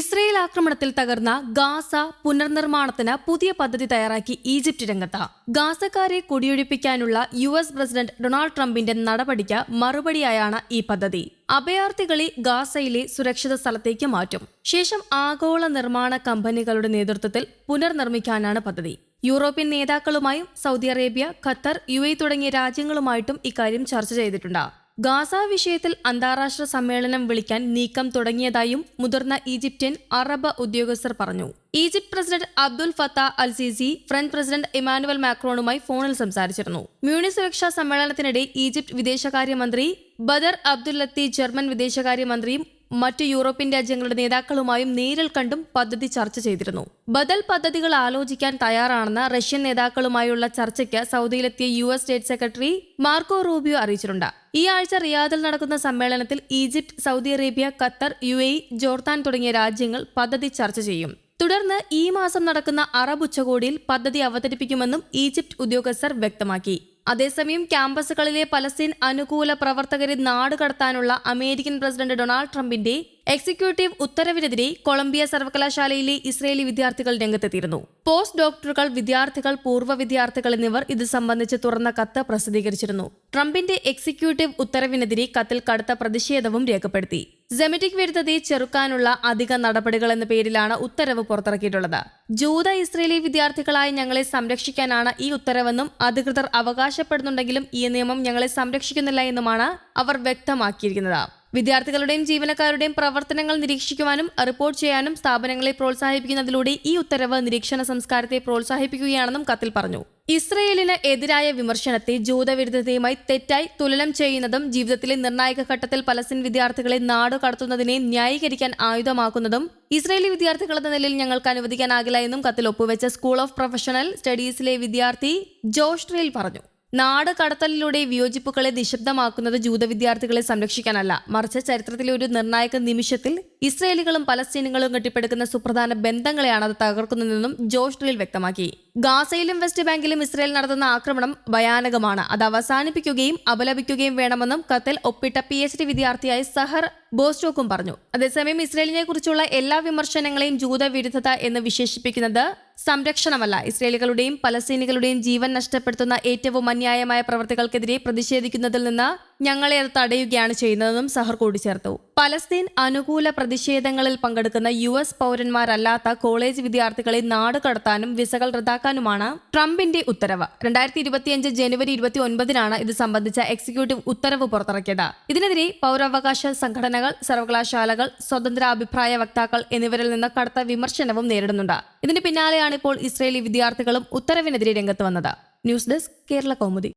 Israel ആക്രമണത്തിൽ തകർന്ന Gaza പുനർനിർമ്മാണത്തിന് പുതിയ പദ്ധതി തയ്യാറാക്കി ഈജിപ്റ്റ് രംഗത്ത്. ഗാസക്കാരെ കുടിയൊഴിപ്പിക്കാനുള്ള യു എസ് പ്രസിഡന്റ് ഡൊണാൾഡ് ട്രംപിന്റെ നടപടിക്ക് മറുപടിയായാണ് ഈ പദ്ധതി. അഭയാർത്ഥികളെ ഗാസയിലെ സുരക്ഷിത സ്ഥലത്തേക്ക് മാറ്റും. ശേഷം ആഗോള നിർമ്മാണ കമ്പനികളുടെ നേതൃത്വത്തിൽ പുനർനിർമ്മിക്കാനാണ് പദ്ധതി. യൂറോപ്യൻ നേതാക്കളുമായും സൗദി അറേബ്യ ഖത്തർ യു തുടങ്ങിയ രാജ്യങ്ങളുമായിട്ടും ഇക്കാര്യം ചർച്ച ചെയ്തിട്ടുണ്ട്. ഗാസ വിഷയത്തിൽ അന്താരാഷ്ട്ര സമ്മേളനം വിളിക്കാൻ നീക്കം തുടങ്ങിയതായും മുതിർന്ന ഈജിപ്ഷ്യൻ അറബ് ഉദ്യോഗസ്ഥർ പറഞ്ഞു. Egypt president Abdul Fattah al Sisi French president Emmanuel മാക്രോണുമായി ഫോണിൽ സംസാരിച്ചിരുന്നു. മ്യൂണി സുരക്ഷാ സമ്മേളനത്തിനിടെ ഈജിപ്ത് വിദേശകാര്യമന്ത്രി ബദർ അബ്ദുൽ ലത്തി ജർമ്മൻ വിദേശകാര്യമന്ത്രിയും മറ്റ് യൂറോപ്യൻ രാജ്യങ്ങളുടെ നേതാക്കളുമായും നേരിൽ കണ്ടും പദ്ധതി ചർച്ച ചെയ്തിരുന്നു. ബദൽ പദ്ധതികൾ ആലോചിക്കാൻ തയ്യാറാണെന്ന റഷ്യൻ നേതാക്കളുമായുള്ള ചർച്ചയ്ക്ക് സൗദിയിലെത്തിയ U S state secretary Marco Rubio അറിയിച്ചിട്ടുണ്ട്. ഈ ആഴ്ച റിയാദിൽ നടക്കുന്ന സമ്മേളനത്തിൽ Egypt Saudi Arabia Qatar U A Jordan തുടങ്ങിയ രാജ്യങ്ങൾ പദ്ധതി ചർച്ച ചെയ്യും. തുടർന്ന് ഈ മാസം നടക്കുന്ന അറബ് ഉച്ചകോടിയിൽ പദ്ധതി അവതരിപ്പിക്കുമെന്നും ഈജിപ്ത് ഉദ്യോഗസ്ഥർ വ്യക്തമാക്കി. അതേസമയം ക്യാമ്പസുകളിലെ പലസ്തീൻ അനുകൂല പ്രവർത്തകരെ നാടുകടത്താനുള്ള അമേരിക്കൻ പ്രസിഡന്റ് ഡൊണാൾഡ് ട്രംപിന്റെ എക്സിക്യൂട്ടീവ് ഉത്തരവിനെതിരെ കൊളംബിയ സർവകലാശാലയിലെ ഇസ്രയേലി വിദ്യാർത്ഥികൾ രംഗത്തെത്തിയിരുന്നു. പോസ്റ്റ് ഡോക്ടറുകൾ വിദ്യാർത്ഥികൾ പൂർവ വിദ്യാർത്ഥികൾ എന്നിവർ ഇത് സംബന്ധിച്ച് തുറന്ന കത്ത് പ്രസിദ്ധീകരിച്ചിരുന്നു. ട്രംപിന്റെ എക്സിക്യൂട്ടീവ് ഉത്തരവിനെതിരെ കത്തിൽ കടുത്ത പ്രതിഷേധവും രേഖപ്പെടുത്തി. സെമിറ്റിക് വിരുദ്ധതയെ ചെറുക്കാനുള്ള അധിക നടപടികൾ എന്ന പേരിലാണ് ഉത്തരവ് പുറത്തിറക്കിയിട്ടുള്ളത്. ജൂത ഇസ്രയേലി വിദ്യാർത്ഥികളായ ഞങ്ങളെ സംരക്ഷിക്കാനാണ് ഈ ഉത്തരവെന്നും അധികൃതർ അവകാശപ്പെടുന്നുണ്ടെങ്കിലും ഈ നിയമം ഞങ്ങളെ സംരക്ഷിക്കുന്നില്ല എന്നുമാണ് അവർ വ്യക്തമാക്കിയിരിക്കുന്നത്. വിദ്യാർത്ഥികളുടെയും ജീവനക്കാരുടെയും പ്രവർത്തനങ്ങൾ നിരീക്ഷിക്കുവാനും റിപ്പോർട്ട് ചെയ്യാനും സ്ഥാപനങ്ങളെ പ്രോത്സാഹിപ്പിക്കുന്നതിലൂടെ ഈ ഉത്തരവ് നിരീക്ഷണ സംസ്കാരത്തെ പ്രോത്സാഹിപ്പിക്കുകയാണെന്നും കത്തിൽ പറഞ്ഞു. ഇസ്രയേലിന് എതിരായ വിമർശനത്തെ ജൂതവിരുദ്ധതയുമായി തെറ്റായി തുലനം ചെയ്യുന്നതും ജീവിതത്തിലെ നിർണായക ഘട്ടത്തിൽ പലസ്തീൻ വിദ്യാർത്ഥികളെ നാടു കടത്തുന്നതിനെ ന്യായീകരിക്കാൻ ആയുധമാക്കുന്നതും ഇസ്രയേലി വിദ്യാർത്ഥികളുടെ നിലയിൽ ഞങ്ങൾക്ക് അനുവദിക്കാനാകില്ല എന്നും കത്തിൽ ഒപ്പുവെച്ച സ്കൂൾ ഓഫ് പ്രൊഫഷണൽ സ്റ്റഡീസിലെ വിദ്യാർത്ഥി ജോഷ് പറഞ്ഞു. നാട് കടത്തലിലൂടെ വിയോജിപ്പുകളെ നിശബ്ദമാക്കുന്നത് ജൂത വിദ്യാർത്ഥികളെ സംരക്ഷിക്കാനല്ല. മറിച്ച് ചരിത്രത്തിലെ ഒരു നിർണായക നിമിഷത്തിൽ ഇസ്രയേലികളും പലസ്തീനുകളും കെട്ടിപ്പടുക്കുന്ന സുപ്രധാന ബന്ധങ്ങളെയാണ് അത് തകർക്കുന്നതെന്നും ജോഷ് ഡ്രിൽ വ്യക്തമാക്കി. ഗാസയിലും വെസ്റ്റ് ബാങ്കിലും ഇസ്രയേൽ നടത്തുന്ന ആക്രമണം ഭയാനകമാണ്. അത് അവസാനിപ്പിക്കുകയും അപലപിക്കുകയും വേണമെന്നും കത്തിൽ ഒപ്പിട്ട പി എച്ച് ഡി വിദ്യാർത്ഥിയായ സഹർ ബോസ്റ്റോക്കും പറഞ്ഞു. അതേസമയം ഇസ്രയേലിനെ കുറിച്ചുള്ള എല്ലാ വിമർശനങ്ങളെയും ജൂത വിരുദ്ധത എന്ന് വിശേഷിപ്പിക്കുന്നത് സംരക്ഷണമല്ല. ഇസ്രയേലികളുടെയും പലസ്തീനികളുടെയും ജീവൻ നഷ്ടപ്പെടുത്തുന്ന ഏറ്റവും അന്യായമായ പ്രവർത്തികൾക്കെതിരെ പ്രതിഷേധിക്കുന്നതിൽ നിന്ന് ഞങ്ങളെ അത് തടയുകയാണ് ചെയ്യുന്നതെന്നും സഹർ കൂട്ടിച്ചേർത്തു. പലസ്തീൻ അനുകൂല പ്രതിഷേധങ്ങളിൽ പങ്കെടുക്കുന്ന യു എസ് പൗരന്മാരല്ലാത്ത കോളേജ് വിദ്യാർത്ഥികളെ നാട് കടത്താനും വിസകൾ റദ്ദാക്കാനുമാണ് ട്രംപിന്റെ ഉത്തരവ്. രണ്ടായിരത്തി ഇരുപത്തിയഞ്ച് ജനുവരി ഇരുപത്തി ഒൻപതിനാണ് ഇത് സംബന്ധിച്ച എക്സിക്യൂട്ടീവ് ഉത്തരവ് പുറത്തിറക്കിയത്. ഇതിനെതിരെ പൗരാവകാശ സംഘടനകൾ സർവകലാശാലകൾ സ്വതന്ത്ര അഭിപ്രായ വക്താക്കൾ എന്നിവരിൽ നിന്ന് കടുത്ത വിമർശനവും നേരിടുന്നുണ്ട്. ഇതിന് പിന്നാലെയാണ് ഇപ്പോൾ ഇസ്രയേലി വിദ്യാർത്ഥികളും ഉത്തരവിനെതിരെ രംഗത്ത് വന്നത്. News desk Kerala Kaumudi.